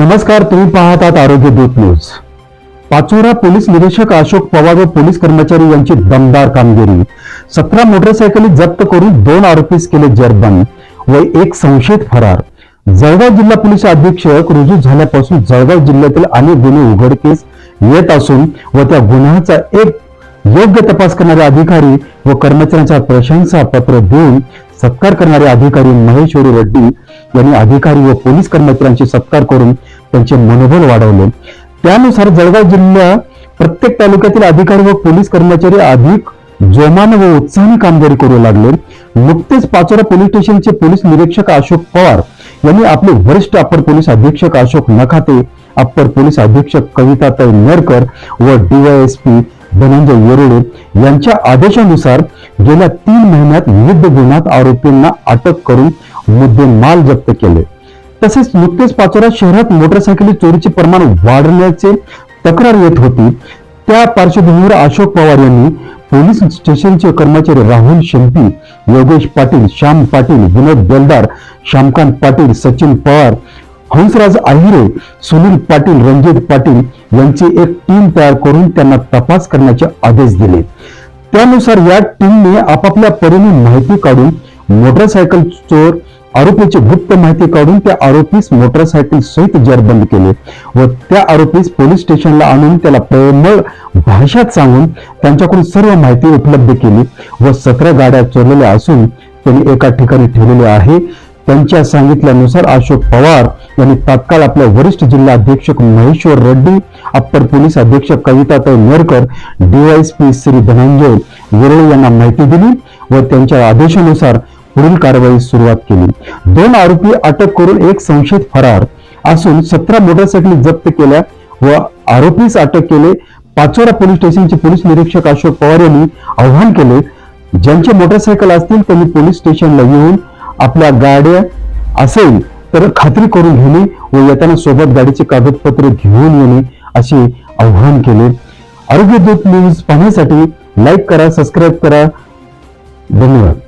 नमस्कार तुम्ही पाहतात आरोग्य दूत न्यूज. पाचोरा पोलीस निरीक्षक अशोक पवार व पोलीस कर्मचारी यांची दमदार कामगिरी. सतरा मोटरसायकली जप्त करून दोन आरोपीस केले जरबंद व एक संशयित फरार. जळगाव जिल्हा पोलीस अधीक्षक रुजू झाल्यापासून जळगाव जिल्ह्यातील अनेक गुन्हे उघडकीस येत असून व त्या गुन्ह्याचा एक योग्य तपास करणारे अधिकारी व कर्मचाऱ्यांचा प्रशंसा पत्र देऊन सत्कार करणारे अधिकारी महेश्वरी रेड्डी यांनी अधिकारी व पोलीस कर्मचाऱ्यांचे सत्कार करून त्यांचे मनोबल वाढवले. त्यानुसार जळगाव जिल्ह्या प्रत्येक तालुक्यातील अधिकारी व पोलीस कर्मचारी अधिक जोमान व उत्साहाने कामगिरी करू लागले. नुकतेच पाचोरा पोलीस स्टेशनचे पोलीस निरीक्षक अशोक पवार यांनी आपले वरिष्ठ अप्पर पोलीस अधीक्षक अशोक नखाते अप्पर पोलीस अधीक्षक कविताताई नरकर व डीवायएसपी धनंजय येरोळे यांच्या आदेशानुसार गेल्या तीन महिन्यात विविध गुन्ह्यात आरोपींना अटक करून मुद्देमाल जप्त केले. तसेच नुकतेच पाचोरा शहरात मोटरसायकली चोरीचे प्रमाण वाढण्याचे तक्रार येत होती. त्या पार्श्वभूमीवर अशोक पवार यांनी पोलीस स्टेशनचे कर्मचारी राहुल शिंपी योगेश पाटील श्याम पाटील विनोद बेलदार श्यामकांत पाटील सचिन पवार हंसराज आहिरे सुनील पाटील रणजित पाटील यांची एक टीम तयार करून त्यांना तपास करण्याचे आदेश दिले. त्यानुसार या टीमने आपापल्या परीने माहिती काढून मोटरसायकल चोर आरोपीची गुप्त माहिती काढून त्या आरोपीस मोटरसायकल सहित जरबंद केले व त्या आरोपीस पोलीस स्टेशनला आणून त्याला प्रेमळ भाषात सांगून त्यांच्याकडून सर्व माहिती उपलब्ध केली व सतरा गाड्या चोरलेल्या असून त्यांनी एका ठिकाणी ठेवलेले आहे. त्यांच्या सांगितल्यानुसार अशोक पवार यांनी तात्काळ आपल्या वरिष्ठ जिल्हा अधीक्षक महेश्वर रेड्डी अप्पर पोलीस अधीक्षक कविताताई नेरकर डीवायएसपी श्री धनंजय विरळे यांना माहिती दिली व त्यांच्या आदेशानुसार पुढील कारवाई सुरुवात केली. दोन आरोपी अटक करून एक संशयित फरार असून सतरा मोटरसायकली जप्त केल्या व आरोपीस अटक केले. पाचोरा पोलीस स्टेशनचे पोलीस निरीक्षक अशोक पवार यांनी आव्हान केले. ज्यांचे मोटरसायकल असतील त्यांनी पोलीस स्टेशनला येऊन आपल्या गाड्या असेल तर खात्री करून घेणे व येताना सोबत गाडीचे कागदपत्रे घेऊन येणे असे आव्हान केले. आरोग्य दूत न्यूज पाहण्यासाठी लाईक करा सबस्क्राईब करा. धन्यवाद.